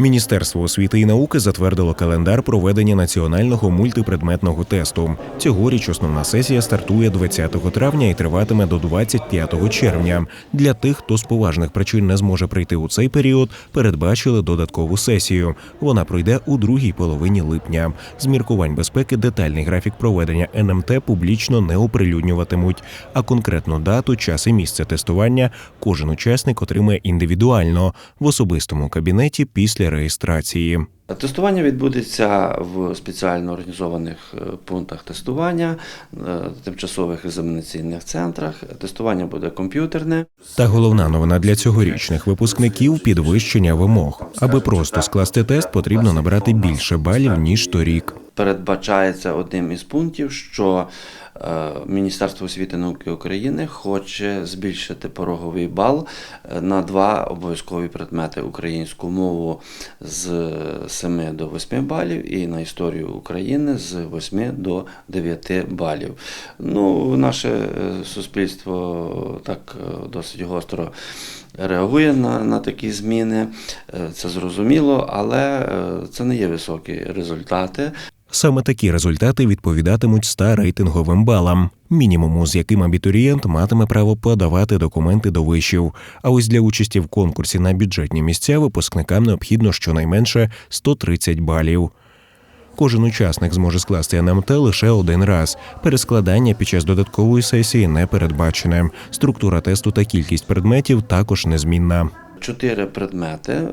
Міністерство освіти і науки затвердило календар проведення національного мультипредметного тесту. Цьогоріч основна сесія стартує 20 травня і триватиме до 25 червня. Для тих, хто з поважних причин не зможе прийти у цей період, передбачили додаткову сесію. Вона пройде у другій половині липня. З міркувань безпеки детальний графік проведення НМТ публічно не оприлюднюватимуть, а конкретну дату, час і місце тестування кожен учасник отримає індивідуально в особистому кабінеті після реєстрації. Тестування відбудеться в спеціально організованих е, пунктах тестування, е, тимчасових екзаменаційних центрах. Тестування буде комп'ютерне. Та головна новина для цьогорічних випускників підвищення вимог. Аби просто скласти тест, потрібно набрати більше балів ніж торік. Передбачається одним із пунктів, що Міністерство освіти і науки України хоче збільшити пороговий бал е, на два обов'язкові предмети українську мову з 7 до 8 балів і на історію України з 8 до 9 балів. Ну, наше е, суспільство так е, досить гостро реагує на, на такі зміни. Е, Це зрозуміло, але е, це не є високі результати. Саме такі результати відповідатимуть 100 рейтинговим балам, мінімуму, з яким абітурієнт матиме право подавати документи до вишів. А ось для участі в конкурсі на бюджетні місця випускникам необхідно щонайменше 130 балів. Кожен учасник зможе скласти НМТ лише один раз. Перескладання під час додаткової сесії не передбачене. Структура тесту та кількість предметів також незмінна. Чотири предмети, е,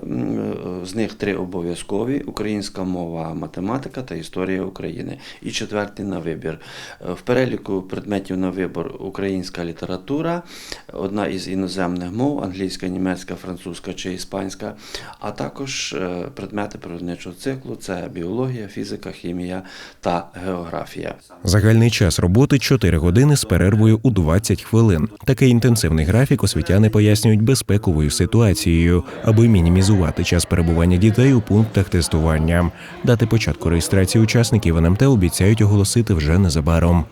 з них три обов'язкові: українська мова, математика та історія України. І четвертий на вибір. Е, В переліку предметів на вибір українська література, одна із іноземних мов англійська, німецька, французька чи іспанська, а також е, предмети природничого циклу це біологія, фізика, хімія та географія. Загальний час роботи 4 години з перервою у 20 хвилин. Такий інтенсивний графік освітяни пояснюють безпековою ситуацією, аби мінімізувати час перебування дітей у пунктах тестування. Дати початку реєстрації учасників НМТ обіцяють оголосити вже незабаром.